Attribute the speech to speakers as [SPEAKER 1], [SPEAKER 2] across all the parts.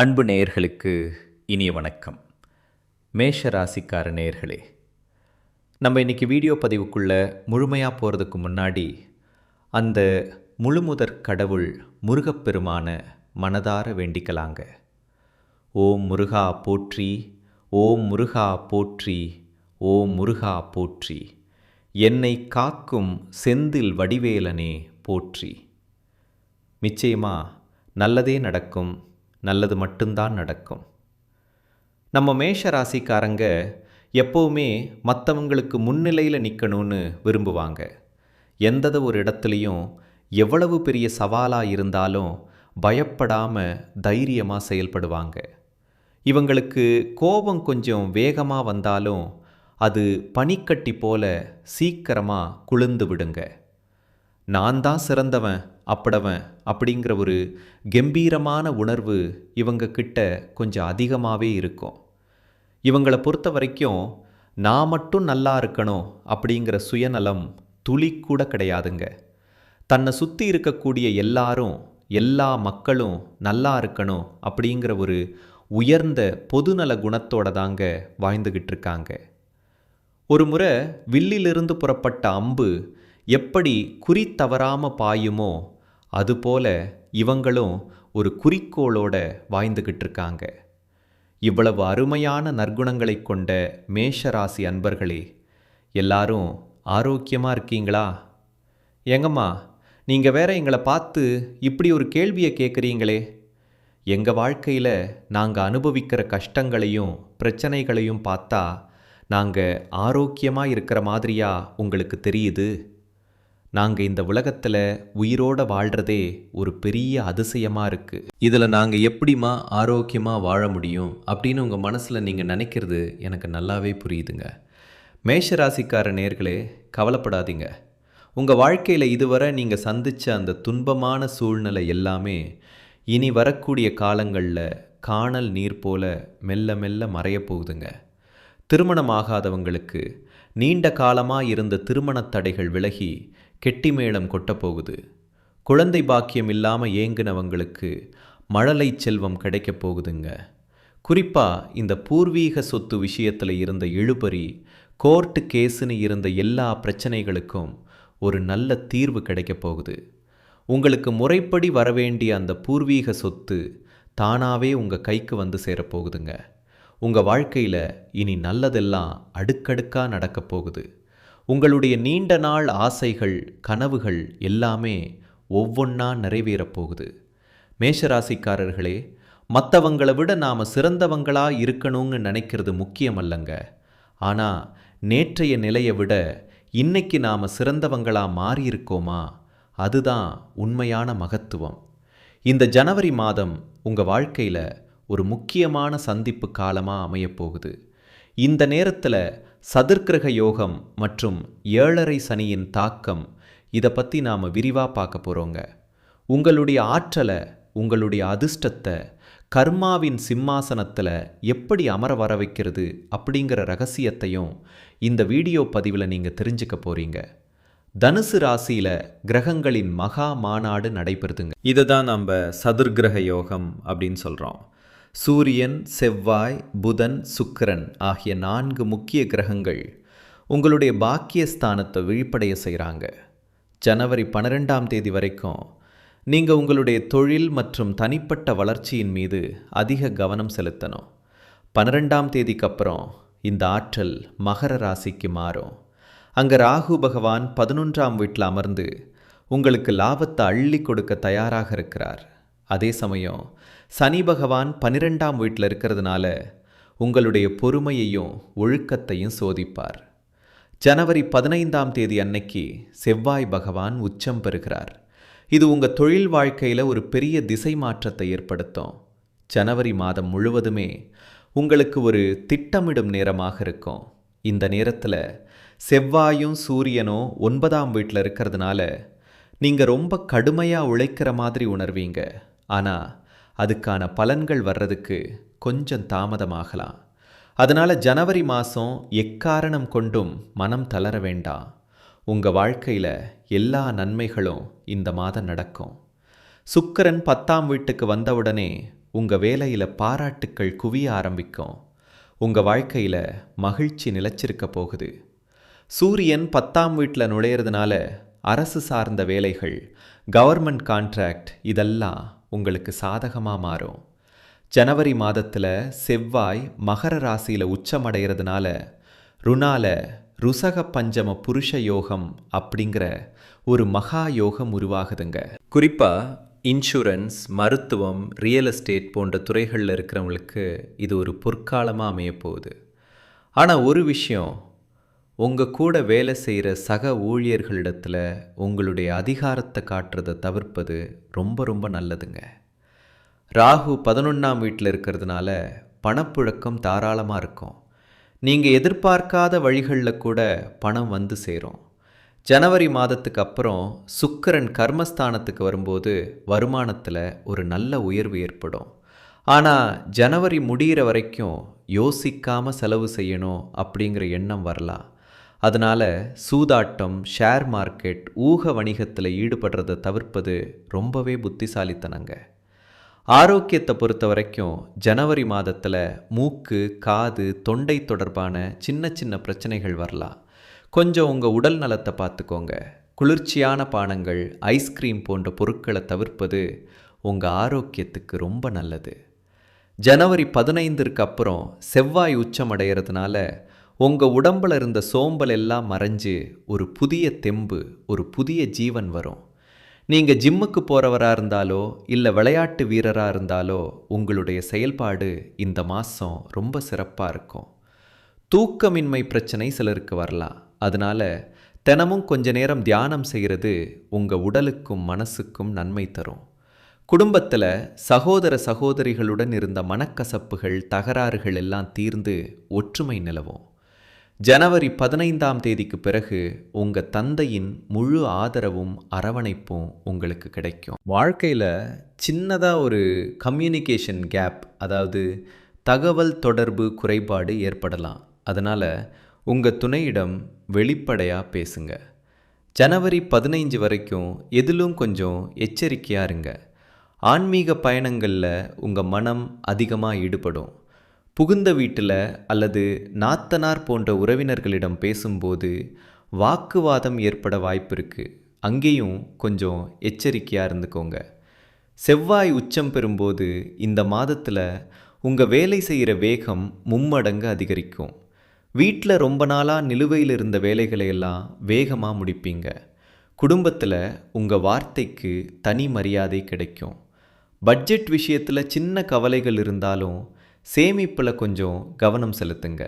[SPEAKER 1] அன்பு நேயர்களுக்கு இனிய வணக்கம். மேஷ ராசிக்கார நேயர்களே நம்ம இன்றைக்கி வீடியோ பதிவுக்குள்ளே முழுமையாக போகிறதுக்கு முன்னாடி அந்த முழுமுதற் கடவுள் முருகப்பெருமான மனதார வேண்டிக்கலாங்க. ஓம் முருகா போற்றி ஓம் முருகா போற்றி ஓம் முருகா போற்றி. என்னை காக்கும் செந்தில் வடிவேலனே போற்றி. நிச்சயமா நல்லதே நடக்கும். நல்லது மட்டும்தான் நடக்கும். நம்ம மேஷ ராசிக்காரங்க எப்போவுமே மற்றவங்களுக்கு முன்னிலையில் நிற்கணும்னு விரும்புவாங்க. எந்தத ஒரு இடத்துலையும் எவ்வளவு பெரிய சவாலாக இருந்தாலும் பயப்படாமல் தைரியமாக செயல்படுவாங்க. இவங்களுக்கு கோபம் கொஞ்சம் வேகமாக வந்தாலும் அது பனிக்கட்டி போல சீக்கிரமாக குளிர்ந்து விடுங்க. நான் தான் சிறந்தவன் அப்படவன் அப்படிங்கிற ஒரு கம்பீரமான உணர்வு இவங்க கிட்ட கொஞ்சம் அதிகமாகவே இருக்கும். இவங்களை பொறுத்த வரைக்கும் நான் மட்டும் நல்லா இருக்கணும் அப்படிங்கிற சுயநலம் துளி கூட கிடையாதுங்க. தன்னை சுற்றி இருக்கக்கூடிய எல்லாரும் எல்லா மக்களும் நல்லா இருக்கணும் அப்படிங்கிற ஒரு உயர்ந்த பொதுநல குணத்தோட தாங்க வாழ்ந்துக்கிட்டு இருக்காங்க. ஒரு முறை வில்லிலிருந்து புறப்பட்ட அம்பு எப்படி குறி தவறாமல் பாயுமோ அதுபோல இவங்களும் ஒரு குறிக்கோளோட வாய்ந்துக்கிட்டு இருக்காங்க இவ்வளவு அருமையான நற்குணங்களை கொண்ட மேஷராசி அன்பர்களே எல்லாரும் ஆரோக்கியமாக இருக்கீங்களா? ஏங்கம்மா நீங்கள் வேற எங்களை பார்த்து இப்படி ஒரு கேள்வியை கேட்குறீங்களே எங்கள் வாழ்க்கையில் நாங்கள் அனுபவிக்கிற கஷ்டங்களையும் பிரச்சனைகளையும் பார்த்தா நாங்கள் ஆரோக்கியமாக இருக்கிற மாதிரியா உங்களுக்கு தெரியுது? நாங்கள் இந்த உலகத்தில் உயிரோடு வாழ்கிறதே ஒரு பெரிய அதிசயமாக இருக்குது இதில் நாங்கள் எப்படிமா ஆரோக்கியமாக வாழ முடியும் அப்படின்னு உங்கள் மனசில் நீங்கள் நினைக்கிறது எனக்கு நல்லாவே புரியுதுங்க. மேஷராசிக்கார நேர்களே கவலைப்படாதீங்க. உங்கள் வாழ்க்கையில் இதுவரை நீங்கள் சந்தித்த அந்த துன்பமான சூழ்நிலை எல்லாமே இனி வரக்கூடிய காலங்களில் காணல் நீர் போல மெல்ல மெல்ல மறையப் போகுதுங்க. திருமணமாகாதவங்களுக்கு நீண்ட காலமாக இருந்த திருமணத் தடைகள் விலகி கெட்டி மேளம் கொட்டப்போகுது. குழந்தை பாக்கியம் இல்லாமல் ஏங்குனவங்களுக்கு மழலை செல்வம் கிடைக்கப் போகுதுங்க. குறிப்பாக இந்த பூர்வீக சொத்து விஷயத்தில் இருந்த இழுபறி கோர்ட்டு கேஸுன்னு இருந்த எல்லா பிரச்சனைகளுக்கும் ஒரு நல்ல தீர்வு கிடைக்கப் போகுது. உங்களுக்கு முறைப்படி வரவேண்டிய அந்த பூர்வீக சொத்து தானாகவே உங்கள் கைக்கு வந்து சேரப்போகுதுங்க உங்கள் வாழ்க்கையில் இனி நல்லதெல்லாம் அடுக்கடுக்காக நடக்கப் போகுது. உங்களுடைய நீண்ட நாள் ஆசைகள் கனவுகள் எல்லாமே ஒவ்வொன்றா நிறைவேறப் போகுது. மேஷராசிக்காரர்களே மற்றவங்களை விட நாம் சிறந்தவங்களாக இருக்கணும்னு நினைக்கிறது முக்கியமல்லங்க. ஆனால் நேற்றைய நிலையை விட இன்னைக்கு நாம் சிறந்தவங்களாக மாறியிருக்கோமா? அதுதான் உண்மையான மகத்துவம். இந்த ஜனவரி மாதம் உங்கள் வாழ்க்கையில் ஒரு முக்கியமான சந்திப்பு காலமாக அமையப்போகுது இந்த நேரத்தில் சதுர்கிரக யோகம் மற்றும் ஏழரை சனியின் தாக்கம் இதை பற்றி நாம் விரிவாக பார்க்க போகிறோங்க உங்களுடைய ஆற்றலை உங்களுடைய அதிர்ஷ்டத்தை கர்மாவின் சிம்மாசனத்தில் எப்படி அமர வர வைக்கிறது அப்படிங்கிற ரகசியத்தையும் இந்த வீடியோ பதிவில் நீங்கள் தெரிஞ்சுக்க போகிறீங்க தனுசு ராசியில் கிரகங்களின் மகா மாநாடு நடைபெறுதுங்க. இதை தான் நம்ம சதுர்கிரக யோகம் அப்படின்னு சொல்கிறோம் சூரியன் செவ்வாய் புதன் சுக்கிரன் ஆகிய நான்கு முக்கிய கிரகங்கள் உங்களுடைய பாக்கியஸ்தானத்தை விழிப்படைய செய்கிறாங்க. ஜனவரி பன்னிரெண்டாம் தேதி வரைக்கும் நீங்கள் உங்களுடைய தொழில் மற்றும் தனிப்பட்ட வளர்ச்சியின் மீது அதிக கவனம் செலுத்தணும். பன்னிரெண்டாம் தேதிக்கு அப்புறம் இந்த ஆற்றல் மகர ராசிக்கு மாறும். அங்கே ராகு பகவான் பதினொன்றாம் வீட்டில் அமர்ந்து உங்களுக்கு லாபத்தை அள்ளி கொடுக்க தயாராக இருக்கிறார். அதே சமயம் சனி பகவான் பன்னிரெண்டாம் வீட்டில் இருக்கிறதுனால உங்களுடைய பொறுமையையும் ஒழுக்கத்தையும் சோதிப்பார். ஜனவரி பதினைந்தாம் தேதி அன்னைக்கு செவ்வாய் பகவான் உச்சம் பெறுகிறார். இது உங்கள் தொழில் வாழ்க்கையில் ஒரு பெரிய திசை மாற்றத்தை ஏற்படுத்தும். ஜனவரி மாதம் முழுவதுமே உங்களுக்கு ஒரு திட்டமிடும் நேரமாக இருக்கும். இந்த நேரத்தில் செவ்வாயும் சூரியனும் ஒன்பதாம் வீட்டில் இருக்கிறதுனால நீங்கள் ரொம்ப கடுமையாக உழைக்கிற மாதிரி உணர்வீங்க. ஆனால் அதுக்கான பலன்கள் வர்றதுக்கு கொஞ்சம் தாமதமாகலாம். அதனால் ஜனவரி மாதம் எக்காரணம் கொண்டும் மனம் தளர வேண்டாம் உங்கள் வாழ்க்கையில் எல்லா நன்மைகளும் இந்த மாதம் நடக்கும். சுக்கிரன் பத்தாம் வீட்டுக்கு வந்தவுடனே உங்கள் வேலையில் பாராட்டுக்கள் குவிய ஆரம்பிக்கும். உங்கள் வாழ்க்கையில் மகிழ்ச்சி நிலச்சிருக்க போகுது. சூரியன் பத்தாம் வீட்டில் நுழையிறதுனால அரசு சார்ந்த வேலைகள் கவர்மெண்ட் கான்ட்ராக்ட் இதெல்லாம் உங்களுக்கு சாதகமாக மாறும். ஜனவரி மாதத்தில் செவ்வாய் மகர ராசியில் உச்சமடைகிறதுனால ருணால ருசக பஞ்சம புருஷ யோகம் அப்படிங்கிற ஒரு மகா யோகம் உருவாகுதுங்க. குறிப்பாக இன்சூரன்ஸ் மருத்துவம் ரியல் எஸ்டேட் போன்ற துறைகளில் இருக்கிறவங்களுக்கு இது ஒரு பொற்காலமாக அமைய போகுது ஆனால் ஒரு விஷயம் உங்கள் கூட வேலை செய்கிற சக ஊழியர்களிடத்தில் உங்களுடைய அதிகாரத்தை காட்டுறதை தவிர்ப்பது ரொம்ப ரொம்ப நல்லதுங்க. ராகு பதினொன்றாம் வீட்டில் இருக்கிறதுனால பணப்புழக்கம் தாராளமாக இருக்கும். நீங்கள் எதிர்பார்க்காத வழிகளில் கூட பணம் வந்து சேரும். ஜனவரி மாதத்துக்கு அப்புறம் சுக்கரன் கர்மஸ்தானத்துக்கு வரும்போது வருமானத்தில் ஒரு நல்ல உயர்வு ஏற்படும். ஆனால் ஜனவரி முடிகிற வரைக்கும் யோசிக்காமல் செலவு செய்யணும் அப்படிங்கிற எண்ணம் வரலாம். அதனால் சூதாட்டம் ஷேர் மார்க்கெட் ஊக வணிகத்தில் ஈடுபடுறதை தவிர்ப்பது ரொம்பவே புத்திசாலித்தனங்க. ஆரோக்கியத்தை பொறுத்த வரைக்கும் ஜனவரி மாதத்தில் மூக்கு காது தொண்டை தொடர்பான சின்ன சின்ன பிரச்சனைகள் வரலாம். கொஞ்சம் உங்கள் உடல் நலத்தை பார்த்துக்கோங்க குளிர்ச்சியான பானங்கள் ஐஸ்கிரீம் போன்ற பொருட்களை தவிர்ப்பது உங்கள் ஆரோக்கியத்துக்கு ரொம்ப நல்லது. ஜனவரி பதினைந்திற்கு அப்புறம் செவ்வாய் உச்சம் அடைகிறதுனால உங்கள் உடம்பில் இருந்த சோம்பல் எல்லாம் மறைஞ்சு ஒரு புதிய தெம்பு ஒரு புதிய ஜீவன் வரும். நீங்கள் ஜிம்முக்கு போகிறவராக இருந்தாலோ இல்லை விளையாட்டு வீரராக இருந்தாலோ உங்களுடைய செயல்பாடு இந்த மாதம் ரொம்ப சிறப்பாக இருக்கும். தூக்கமின்மை பிரச்சனை சிலருக்கு வரலாம். அதனால தினமும் கொஞ்ச நேரம் தியானம் செய்கிறது உங்கள் உடலுக்கும் மனசுக்கும் நன்மை தரும். குடும்பத்தில் சகோதர சகோதரிகளுடன் இருந்த மனக்கசப்புகள் தகராறுகள் எல்லாம் தீர்ந்து ஒற்றுமை நிலவும். ஜனவரி பதினைந்தாம் தேதிக்கு பிறகு உங்கள் தந்தையின் முழு ஆதரவும் அரவணைப்பும் உங்களுக்கு கிடைக்கும். வாழ்க்கையில் சின்னதாக ஒரு கம்யூனிகேஷன் கேப் அதாவது தகவல் தொடர்பு குறைபாடு ஏற்படலாம். அதனால் உங்கள் துணையிடம் வெளிப்படையாக பேசுங்க. ஜனவரி பதினைஞ்சு வரைக்கும் எதிலும் கொஞ்சம் எச்சரிக்கையாக இருங்க. ஆன்மீக பயணங்களில் உங்கள் மனம் அதிகமாக ஈடுபடும். புகுந்த வீட்டில் அல்லது நாத்தனார் போன்ற உறவினர்களிடம் பேசும்போது வாக்குவாதம் ஏற்பட வாய்ப்பு இருக்குது அங்கேயும் கொஞ்சம் எச்சரிக்கையாக இருந்துக்கோங்க. செவ்வாய் உச்சம் பெறும்போது இந்த மாதத்தில் உங்கள் வேலை செய்கிற வேகம் மும்மடங்கு அதிகரிக்கும். வீட்டில் ரொம்ப நாளாக நிலுவையில் இருந்த வேலைகளை எல்லாம் வேகமாக முடிப்பீங்க. குடும்பத்தில் உங்கள் வார்த்தைக்கு தனி மரியாதை கிடைக்கும். பட்ஜெட் விஷயத்தில் சின்ன கவலைகள் இருந்தாலும் சேமிப்பில் கொஞ்சம் கவனம் செலுத்துங்க.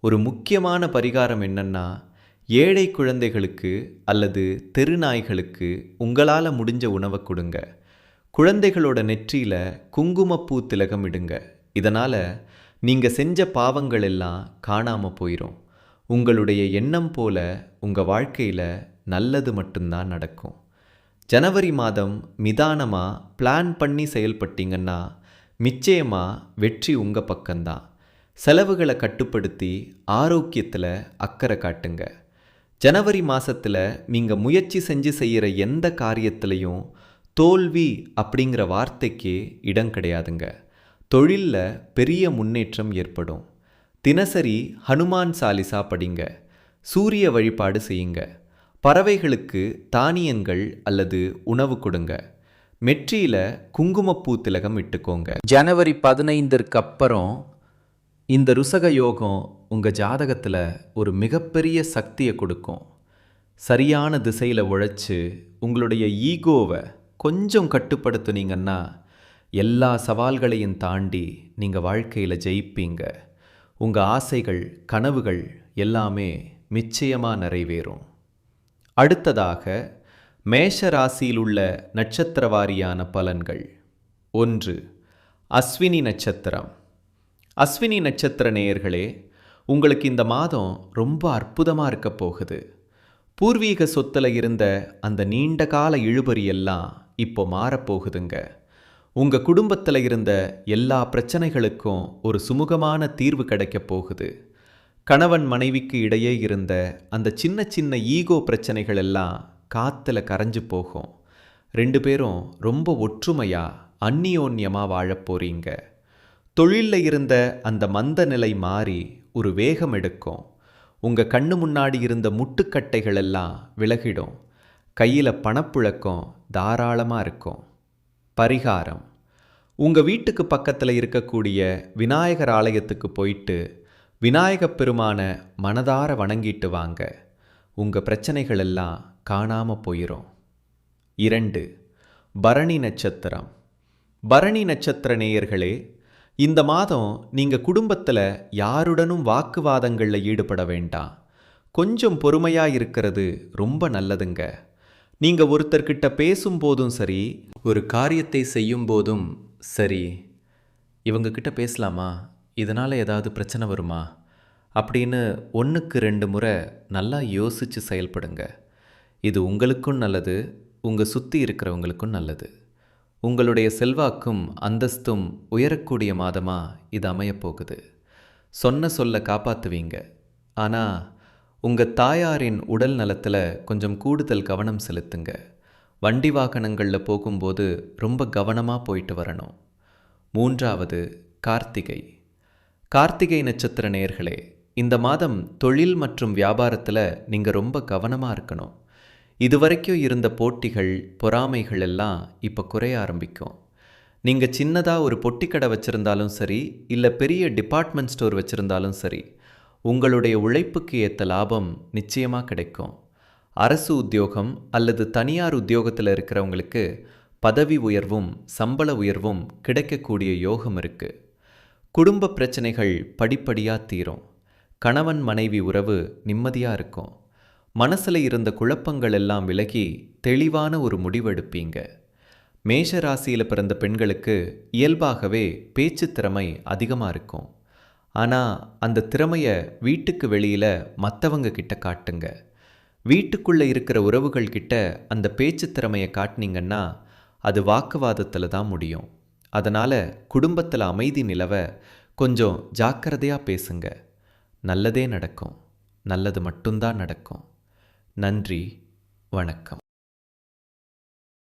[SPEAKER 1] ஒரு முக்கியமான பரிகாரம் என்னென்னா ஏழை குழந்தைகளுக்கு அல்லது தெருநாய்களுக்கு உங்களால் முடிஞ்ச உணவை கொடுங்க. குழந்தைகளோட நெற்றியில் குங்குமப்பூ திலகம் இடுங்க. இதனால் நீங்கள் செஞ்ச பாவங்கள் எல்லாம் காணாமல் போயிடும் உங்களுடைய எண்ணம் போல உங்கள் வாழ்க்கையில் நல்லது மட்டும்தான் நடக்கும். ஜனவரி மாதம் மிதானமாக பிளான் பண்ணி செயல்பட்டீங்கன்னா நிச்சயமாக வெற்றி உங்கள் பக்கம்தான். செலவுகளை கட்டுப்படுத்தி ஆரோக்கியத்தில் அக்கறை காட்டுங்க. ஜனவரி மாதத்தில் நீங்கள் முயற்சி செஞ்சு செய்கிற எந்த காரியத்திலையும் தோல்வி அப்படிங்கிற வார்த்தைக்கு இடம் கிடையாதுங்க. தொழிலில் பெரிய முன்னேற்றம் ஏற்படும். தினசரி ஹனுமான் சாலிசா படிங்க. சூரிய வழிபாடு செய்யுங்க. பறவைகளுக்கு தானியங்கள் அல்லது உணவு கொடுங்க. மெற்றியில் குங்குமப்பூ திலகம் இட்டுக்கோங்க. ஜனவரி பதினைந்திற்கு அப்புறம் இந்த ருசக யோகம் உங்கள் ஜாதகத்தில் ஒரு மிகப்பெரிய சக்தியை கொடுக்கும். சரியான திசையில் உழைச்சி உங்களுடைய ஈகோவை கொஞ்சம் கட்டுப்படுத்துனீங்கன்னா எல்லா சவால்களையும் தாண்டி நீங்கள் வாழ்க்கையில் ஜெயிப்பீங்க. உங்கள் ஆசைகள் கனவுகள் எல்லாமே நிச்சயமாக நிறைவேறும். அடுத்ததாக மேஷ ராசியிலுள்ள நட்சத்திர வாரியான பலன்கள். ஒன்று அஸ்வினி நட்சத்திரம். அஸ்வினி நட்சத்திர நேயர்களே உங்களுக்கு இந்த மாதம் ரொம்ப அற்புதமாக இருக்க போகுது. பூர்வீக சொத்தில் இருந்த அந்த நீண்ட கால இழுபறி எல்லாம் இப்போ மாறப்போகுதுங்க உங்கள் குடும்பத்தில் இருந்த எல்லா பிரச்சனைகளுக்கும் ஒரு சுமூகமான தீர்வு கிடைக்கப் போகுது. கணவன் மனைவிக்கு இடையே இருந்த அந்த சின்ன சின்ன ஈகோ பிரச்சனைகள் எல்லாம் காற்றுல கரைஞ்சு போகும். ரெண்டு பேரும் ரொம்ப ஒற்றுமையாக அந்நியோன்யமாக வாழப் போறீங்க. தொழிலில் இருந்த அந்த மந்த நிலை மாறி ஒரு வேகம் எடுக்கும். உங்கள் கண்ணு முன்னாடி இருந்த முட்டுக்கட்டைகள் எல்லாம் விலகிடும். கையில் பணப்புழக்கம் தாராளமாக இருக்கும். பரிகாரம். உங்கள் வீட்டுக்கு பக்கத்தில் இருக்கக்கூடிய விநாயகர் ஆலயத்துக்கு போயிட்டு விநாயகப் பெருமான மனதார வணங்கிட்டு வாங்க. உங்கள் பிரச்சனைகள் எல்லாம் காணாமல் போயிடும் இரண்டு பரணி நட்சத்திரம். பரணி நட்சத்திர நேயர்களே இந்த மாதம் நீங்கள் குடும்பத்தில் யாருடனும் வாக்குவாதங்களில் ஈடுபட வேண்டாம். கொஞ்சம் பொறுமையாக இருக்கிறது ரொம்ப நல்லதுங்க. நீங்கள் ஒருத்தர்கிட்ட பேசும்போதும் சரி ஒரு காரியத்தை செய்யும் போதும் சரி இவங்கக்கிட்ட பேசலாமா? இதனால் ஏதாவது பிரச்சனை வருமா? அப்படின்னு ஒன்றுக்கு ரெண்டு முறை நல்லா யோசித்து செயல்படுங்க. இது உங்களுக்கும் நல்லது உங்கள் சுற்றி இருக்கிறவங்களுக்கும் நல்லது. உங்களுடைய செல்வாக்கும் அந்தஸ்தும் உயரக்கூடிய மாதமாக இது அமையப்போகுது. சொன்ன சொல்ல காப்பாற்றுவீங்க ஆனால் உங்கள் தாயாரின் உடல் நலத்தில் கொஞ்சம் கூடுதல் கவனம் செலுத்துங்க. வண்டி வாகனங்களில் போகும்போது ரொம்ப கவனமாக போயிட்டு வரணும். மூன்றாவது கார்த்திகை. கார்த்திகை நட்சத்திர நேயர்களே இந்த மாதம் தொழில் மற்றும் வியாபாரத்தில் நீங்கள் ரொம்ப கவனமாக இருக்கணும். இதுவரைக்கும் இருந்த போட்டிகள் பொறாமைகள் எல்லாம் இப்போ குறைய ஆரம்பிக்கும். நீங்கள் சின்னதாக ஒரு பொட்டிக்கடை வச்சுருந்தாலும் சரி இல்லை பெரிய டிபார்ட்மெண்ட் ஸ்டோர் வச்சுருந்தாலும் சரி உங்களுடைய உழைப்புக்கு ஏற்ற லாபம் நிச்சயமாக கிடைக்கும். அரசு உத்தியோகம் அல்லது தனியார் உத்தியோகத்தில் இருக்கிறவங்களுக்கு பதவி உயர்வும் சம்பள உயர்வும் கிடைக்கக்கூடிய யோகம் இருக்குது குடும்ப பிரச்சனைகள் படிப்படியாக தீரும். கணவன் மனைவி உறவு நிம்மதியாக இருக்கும். மனசில் இருந்த குழப்பங்கள் எல்லாம் விலகி தெளிவான ஒரு முடிவெடுப்பீங்க. மேஷ ராசியில் பிறந்த பெண்களுக்கு இயல்பாகவே பேச்சு திறமை அதிகமாக இருக்கும். ஆனால் அந்த திறமையை வீட்டுக்கு வெளியில் மற்றவங்க கிட்ட காட்டுங்க. வீட்டுக்குள்ளே இருக்கிற உறவுகள் கிட்ட அந்த பேச்சு திறமையை காட்டினீங்கன்னா அது வாக்குவாதத்தில் தான் முடியும். அதனால் குடும்பத்தில் அமைதி நிலவ கொஞ்சம் ஜாக்கிரதையாக பேசுங்க. நல்லதே நடக்கும். நல்லது மட்டும்தான் நடக்கும். நன்றி வணக்கம்.